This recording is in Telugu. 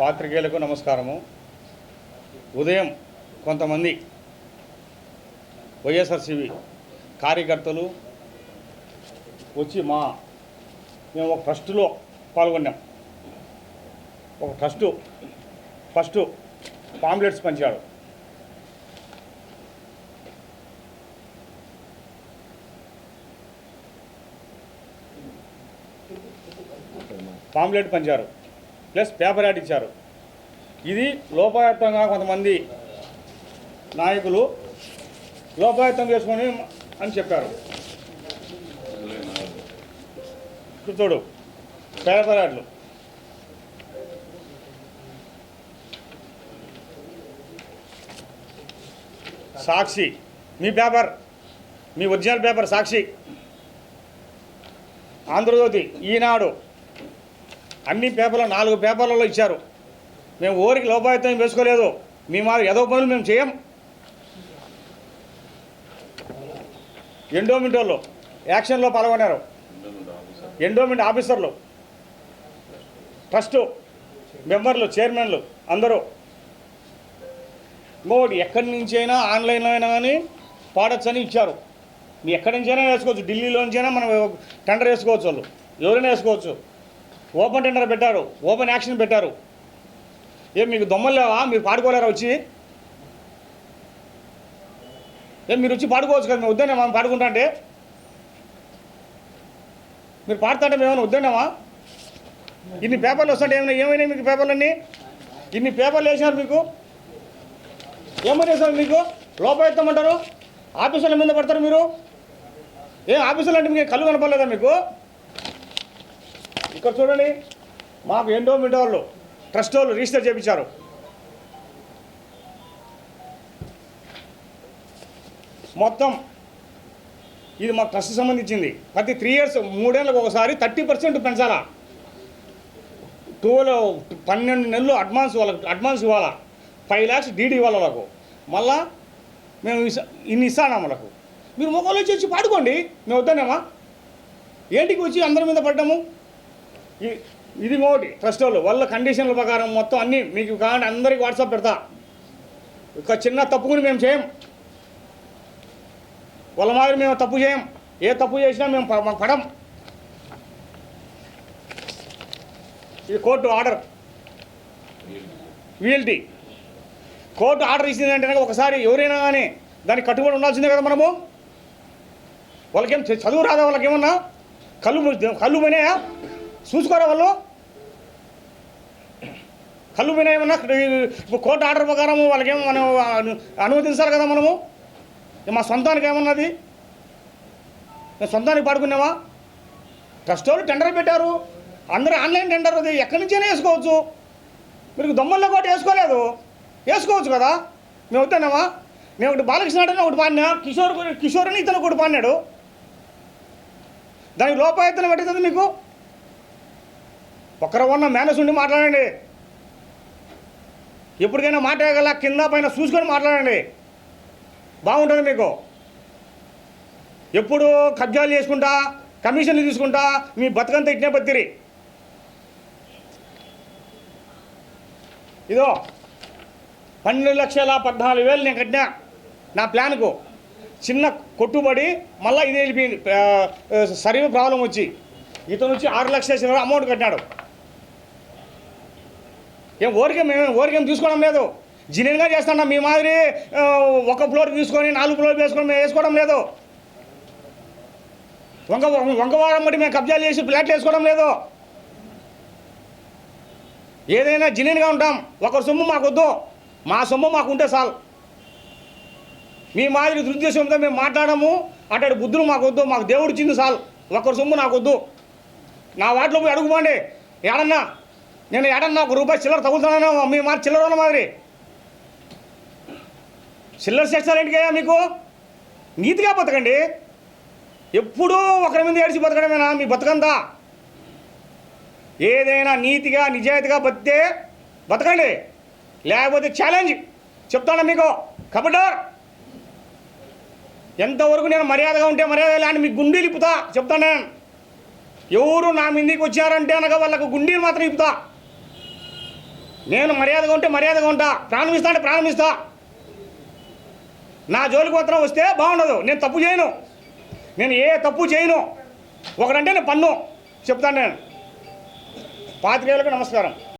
పాత్రికేయులకు నమస్కారము. ఉదయం కొంతమంది వైఎస్ఆర్సీవి కార్యకర్తలు వచ్చి మా మేము ఒక ట్రస్టులో పాల్గొన్నాం. ఒక ట్రస్టు ఫస్ట్ పాంప్లెట్స్ పంచాడు పాంప్లెట్ పంచారు. ప్లస్ పేపర్ యాడ్ ఇచ్చారు. ఇది లోపాయుక్తంగా కొంతమంది నాయకులు లోపాయుక్తం చేసుకొని అని చెప్పారు. చూడు పేపర్ యాడ్లు. సాక్షి మీ పేపర్ మీ ఒరిజినల్ పేపర్ సాక్షి. ఆంధ్రజ్యోతి ఈనాడు అన్ని పేపర్లు నాలుగు పేపర్లలో ఇచ్చారు. మేము ఊరికి లోపాయుతం వేసుకోలేదు. మీ మా ఏదో పనులు మేము చేయం. ఎండోమెంట్ వాళ్ళు యాక్షన్లో పాల్గొన్నారు. ఎండోమెంట్ ఆఫీసర్లు ట్రస్టు మెంబర్లు చైర్మన్లు అందరూ. ఇంకొకటి ఎక్కడి నుంచి అయినా ఆన్లైన్లో అయినా కానీ పాడొచ్చని ఇచ్చారు. మీ ఎక్కడి నుంచైనా వేసుకోవచ్చు. ఢిల్లీలో నుంచైనా మనం టెండర్ వేసుకోవచ్చు వాళ్ళు. ఎవరైనా వేసుకోవచ్చు. ఓపెన్ టెండర్ పెట్టారు ఓపెన్ యాక్షన్ పెట్టారు. ఏం మీకు దొమ్మలు లేవా? మీరు పాడుకోలేరా వచ్చి? ఏం మీరు వచ్చి పాడుకోవచ్చు కదా? మేము వద్దనేమా పాడుకుంటా అంటే? మీరు పాడుతుంటే మేమైనా ఇన్ని పేపర్లు వస్తుంటే ఏమైనా ఏమైనా మీకు పేపర్లన్నీ? ఇన్ని పేపర్లు వేసినారు మీకు? ఏమని వేసారు మీకు? లోపం ఆఫీసుల మీద పడతారు మీరు? ఏం ఆఫీసులు అంటే మీకు కళ్ళు కనపడలేదా మీకు? ఇక్కడ చూడండి మాకు ఎండోమెంట్ వాళ్ళు ట్రస్ట్ వాళ్ళు రిజిస్టర్ చేయించారు మొత్తం ఇది మా ట్రస్ట్ సంబంధించింది. ప్రతి త్రీ ఇయర్స్ మూడేళ్ళకి ఒకసారి థర్టీ పర్సెంట్ పెంచాలా? టూలో పన్నెండు నెలలు అడ్వాన్స్ వాళ్ళకి అడ్వాన్స్ ఇవ్వాలా? ఫైవ్ ల్యాక్స్ డీడీ ఇవ్వాలి వాళ్ళకు? మళ్ళా మేము ఇన్ని ఇస్తాను వాళ్ళకు. మీరు మొక్కలు వచ్చి వచ్చి పాడుకోండి మేము వద్దానేమా ఏంటికి వచ్చి అందరి మీద పడ్డాము? ఈ- ఇది ఒకటి ట్రస్ట్ వాళ్ళు. వాళ్ళ కండిషన్ల ప్రకారం మొత్తం అన్నీ మీకు కావాలంటే అందరికి వాట్సాప్ పెడతా. ఒక చిన్న తప్పుకుని మేము చేయం. వాళ్ళ మాదిరి మేము తప్పు చేయం. ఏ తప్పు చేసినా మేము పడం. ఇది court order. VLT court order ఇచ్చిందంటే ఒకసారి ఎవరైనా కానీ దానికి కట్టుబడి ఉండాల్సిందే కదా మనము. వాళ్ళకేం చదువు రాదా వాళ్ళకేమన్నా? కళ్ళు కళ్ళు పోయినాయా చూసుకోరా వాళ్ళు? కళ్ళు పోయినాయేమన్నా కోర్టు ఆర్డర్ ప్రకారం వాళ్ళకేమో మనం అనుమతించాలి కదా మనము? మా సొంతానికి ఏమన్నది మేము సొంతానికి పాడుకున్నామా ట్రస్ట్ వాళ్ళు టెండర్ పెట్టారు. అందరూ ఆన్లైన్ టెండర్ అది ఎక్కడి నుంచైనా వేసుకోవచ్చు. మీరు దొమ్మల్లో కూడా వేసుకోలేదు. వేసుకోవచ్చు కదా? మేము వద్దన్నామా? నేను ఒకటి బాలకృష్ణ ఒకటి పాడినా? కిషోర్ కిషోర్ అని ఇతను ఒకటి పాడినాడు. దానికి లోపాయత్తనం పెట్టేది మీకు? ఒక్కరు ఉన్న మేనస్ ఉండి మాట్లాడండి. ఎప్పటికైనా మాట్లాడగల కింద పైన చూసుకొని మాట్లాడండి. బాగుంటుంది మీకు. ఎప్పుడు కబ్జాలు చేసుకుంటా కమిషన్లు తీసుకుంటా మీ బతుకంతా ఇట్నే బతిరి ఇదో పన్నెండు లక్షల పద్నాలుగు వేలు నేను కట్టినా నా ప్లాన్కు. చిన్న కొట్టుబడి మళ్ళీ ఇది వెళ్ళిపోయింది. ఆ, సర్వే ప్రాబ్లం వచ్చి. ఇతను వచ్చి ఆరు లక్షల అమౌంట్ కట్టినాడు. ఏం ఓరికేం మేము ఓరికేం తీసుకోవడం లేదు. జినియన్గా చేస్తున్నాం మీ మాదిరి ఒక ఫ్లోర్ తీసుకొని నాలుగు ఫ్లోర్ వేసుకొని మేము వేసుకోవడం లేదు. వంక వంకవారం బట్టి మేము కబ్జాలు చేసి ఫ్లాట్లు వేసుకోవడం లేదు. ఏదైనా జినియన్గా ఉంటాం. ఒకరి సొమ్ము మాకొద్దు. మా సొమ్ము మాకు ఉంటే చాలు. మీ మాదిరి దురుద్దేశంతో మేము మాట్లాడము. అటు బుద్ధులు మాకొద్దు. మాకు దేవుడు ఇచ్చింది చాలు. ఒకరి సొమ్ము నాకొద్దు. నా వాటిలో పోయి అడుగుపోండి ఏడన్నా నేను ఏడన్నా ఒక రూపాయి చిల్లర తగులుతున్నాను మీ మా చిల్లర వాళ్ళ మాదిరి. చిల్లర చేస్తారేంటికయ్యా మీకు? నీతిగా బతకండి. ఎప్పుడూ ఒకరి మీద ఏడిచి బతకడమేనా మీ బతకంతా? ఏదైనా నీతిగా నిజాయితీగా బతితే బతకండి. లేకపోతే ఛాలెంజ్ చెప్తాను మీకు? కబడ్డార్. ఎంతవరకు నేను మర్యాదగా ఉంటే మర్యాద లేని మీకు గుండీలు ఇప్పుతా చెప్తాను నేను. ఎవరు నా మీదకి వచ్చారంటే అనగా వాళ్ళకు గుండీలు మాత్రం ఇప్పుతా. నేను మర్యాదగా ఉంటే మర్యాదగా ఉంటా. ప్రాణం ఇస్తా అంటే ప్రాణం ఇస్తా. నా జోలికి మాత్రం వస్తే బాగుండదు. నేను తప్పు చేయను. నేను ఏ తప్పు చేయను. ఒకడంటే నేను పన్ను. చెప్తాను నేను. పాతికేయులకు నమస్కారం.